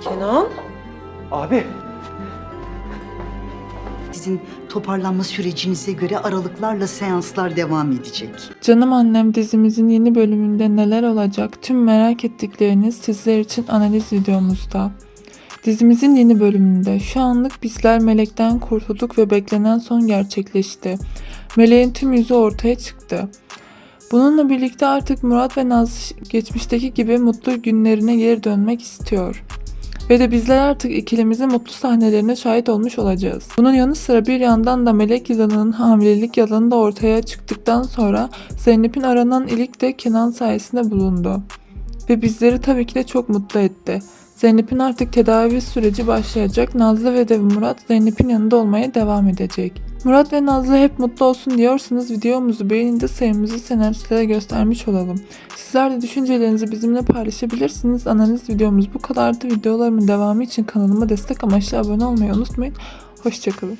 Kenan? Abi. Sizin toparlanma sürecinize göre aralıklarla seanslar devam edecek. Canım annem dizimizin yeni bölümünde neler olacak tüm merak ettikleriniz sizler için analiz videomuzda. Dizimizin yeni bölümünde şu anlık bizler Melek'ten kurtulduk ve beklenen son gerçekleşti. Melek'in tüm yüzü ortaya çıktı. Bununla birlikte artık Murat ve Nazlı geçmişteki gibi mutlu günlerine geri dönmek istiyor. Ve de bizler artık ikilimizin mutlu sahnelerine şahit olmuş olacağız. Bunun yanı sıra bir yandan da Melek yılanının hamilelik yalanı da ortaya çıktıktan sonra Zeynep'in aranan ilik de Kenan sayesinde bulundu. Ve bizleri tabii ki de çok mutlu etti. Zeynep'in artık tedavi süreci başlayacak. Nazlı ve de Murat Zeynep'in yanında olmaya devam edecek. Murat ve Nazlı hep mutlu olsun diyorsanız videomuzu beğenin de sayımızı senaristlere göstermiş olalım. Sizler de düşüncelerinizi bizimle paylaşabilirsiniz. Analiz videomuz bu kadardı. Videolarımın devamı için kanalıma destek amaçlı abone olmayı unutmayın. Hoşçakalın.